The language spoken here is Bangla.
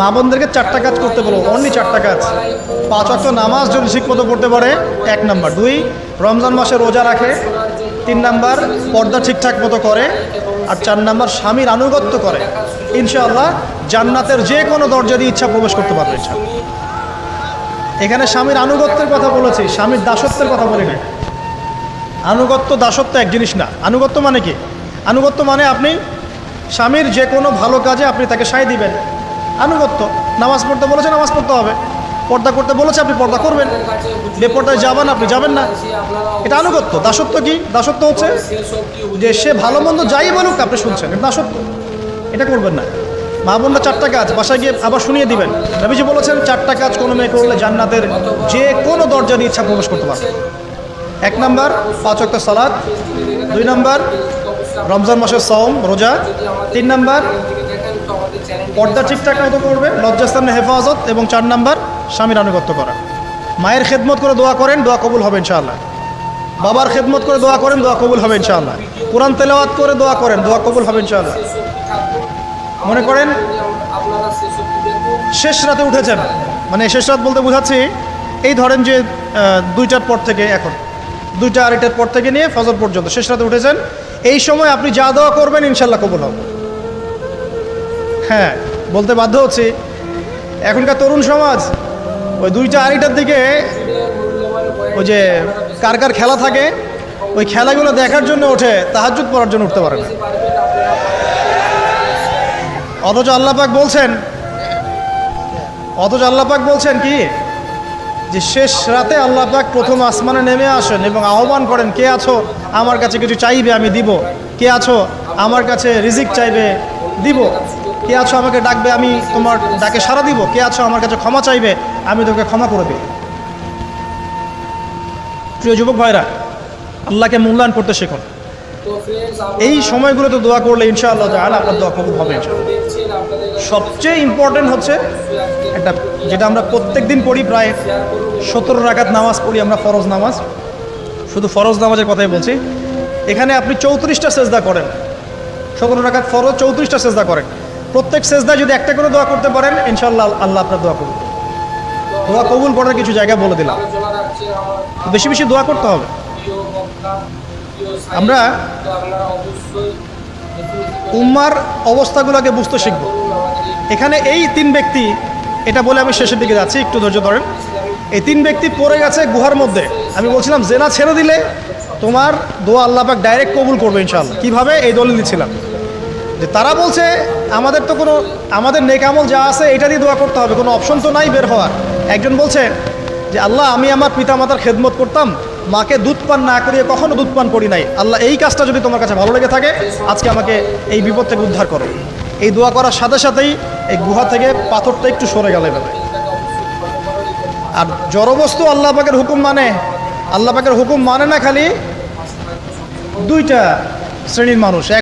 মা বোনদেরকে চারটা কাজ করতে বলো অনলি চারটা কাজ। পাঁচ অক্ট নামাজ যদি ঠিকমতো পড়তে পারে, এক নাম্বার। দুই, রমজান মাসে রোজা রাখে। তিন নাম্বার, পর্দা ঠিকঠাক মতো করে। আর চার নাম্বার, স্বামীর আনুগত্য করে। ইনশাআল্লাহ জান্নাতের যে কোনো দরজা দিয়ে ইচ্ছা প্রবেশ করতে পারবে ইনশাআল্লাহ। এখানে স্বামীর আনুগত্যের কথা বলেছি, স্বামীর দাসত্বের কথা বলি না আনুগত্য, দাসত্ব এক জিনিস না। আনুগত্য মানে কি? আনুগত্য মানে আপনি স্বামীর যে কোনো ভালো কাজে আপনি তাকে সায় দিবেন। আনুগত্য। নামাজ পড়তে বলেছে, নামাজ পড়তে হবে। পর্দা করতে বলেছে, আপনি পর্দা করবেন। বেপর্দায় যাবেন, আপনি যাবেন না। এটা আনুগত্য। দাসত্ব কি? দাসত্ব হচ্ছে যে সে ভালো মন্দ যাই বলুক, আপনি শুনছেন। দাসত্ব। এটা করবেন না। মা বোনরা চারটা কাজ। বাসায় গিয়ে আবার শুনিয়ে দিবেন। রবিজি বলেছেন, চারটা কাজ কোনো মেয়ে করলে জান্নাতের যে কোনো দরজা দিয়ে ইচ্ছা প্রবেশ করতে পারবে। এক নাম্বার, পাঁচ অক্ট সালাদ দুই নাম্বার, রমজান মাসের সওম, রোজা। তিন নাম্বার পর্দা ঠিকঠাক মতো করবে লজ্জাস্থানের হেফাজত এবং চার নাম্বার স্বামীর আনুগত্য করা। মায়ের খেদমত করে দোয়া করেন, দোয়া কবুল হবে ইনশাআল্লাহ। বাবার খেদমত করে দোয়া করেন, দোয়া কবুল হবে ইনশাআল্লাহ। কোরআন তেলাওয়াত করে দোয়া করেন, দোয়া কবুল হবে ইনশাআল্লাহ। মনে করেন, শেষ রাতে উঠেছেন। মানে শেষ রাত বলতে বোঝাচ্ছি, এই ধরেন যে দুইটার পর থেকে এখন, দুইটা আড়াইটার পর থেকে নিয়ে ফজর পর্যন্ত শেষ রাতে উঠেছেন। এই সময় আপনি যা দোয়া করবেন ইনশাল্লাহ কবুল হবে। হ্যাঁ বলতে বাধ্য হচ্ছি। এখনকার তরুণ সমাজ, ওই দুইটা আড়াইটার দিকে ওই যে কার কার খেলা থাকে, ওই খেলাগুলো দেখার জন্য ওঠে তাহাজুদ পড়ার জন্য উঠতে পারে না। অথচ আল্লাপাক বলছেন, অথচ আল্লাপাক বলছেন কি? যে শেষ রাতে আল্লাপাক প্রথম আসমানে নেমে আসেন এবং আহ্বান করেন, কে আছো? আমার কাছে কিছু চাইবে, আমি দিব। কে আছো? আমার কাছে রিজিক চাইবে, দিব। কে আছো আমাকে ডাকবে, আমি তোমার ডাকে সাড়া দিব। কে আছো আমার কাছে ক্ষমা চাইবে, আমি তোকে ক্ষমা করে দিই প্রিয় যুবক ভাইরা, আল্লাহকে মূল্যায়ন করতে শেখুন এই সময়গুলোতে দোয়া করলে ইনশাআল্লাহ তাআলা আপনার দোয়া কবুল হবে সবচেয়ে ইম্পর্টেন্ট হচ্ছে একটা, যেটা আমরা প্রত্যেক দিন পড়ি প্রায় সতেরো রাকাত নামাজ পড়ি আমরা, ফরজ নামাজ। শুধু ফরজ নামাজের কথাই বলছি। এখানে আপনি চৌত্রিশটা সেজদা করেন। সতেরো রাকাত ফরজ, চৌত্রিশটা সেজদা করেন। প্রত্যেক সেজদায় যদি একটা করে দোয়া করতে পারেন ইনশাল্লাহ আল্লাহ আপনার দোয়া করবেন। দোয়া কবুল করার কিছু জায়গা বলে দিলাম। বেশি বেশি দোয়া করতে হবে। আমরা উম্মার অবস্থাগুলোকে বুঝতে শিখব। এখানে এই তিন ব্যক্তি, এটা বলে আমি শেষের দিকে যাচ্ছি, একটু ধৈর্য ধরেন। এই তিন ব্যক্তি পড়ে গেছে গুহার মধ্যে। আমি বলছিলাম, জেনা ছেড়ে দিলে তোমার দোয়া আল্লাহ পাক ডাইরেক্ট কবুল করবে ইনশাআল্লাহ। কীভাবে? এই দলিল দিচ্ছিলাম। যে তারা বলছে আমাদের তো কোনো, আমাদের নেকামল যা আছে এটা দিয়ে দোয়া করতে হবে, কোনো অপশন তো নাই বের হওয়ার। একজন বলছে যে, আল্লাহ, আমি আমার পিতামাতার খেদমত করতাম, মাকে দুধ পান না করিয়ে কখনো দুধ পান করি নাই। আল্লাহ, এই কাজটা যদি তোমার কাছে ভালো লেগে থাকে, আজকে আমাকে এই বিপদ থেকে উদ্ধার করো। এই দোয়া করার সাথে সাথেই এই গুহা থেকে পাথরটা একটু সরে গেল এভাবে। আর জড়বস্তু আল্লাহ পাকের হুকুম মানে আল্লাহ পাকের হুকুম মানে না খালি দুইটা শ্রেণির মানুষ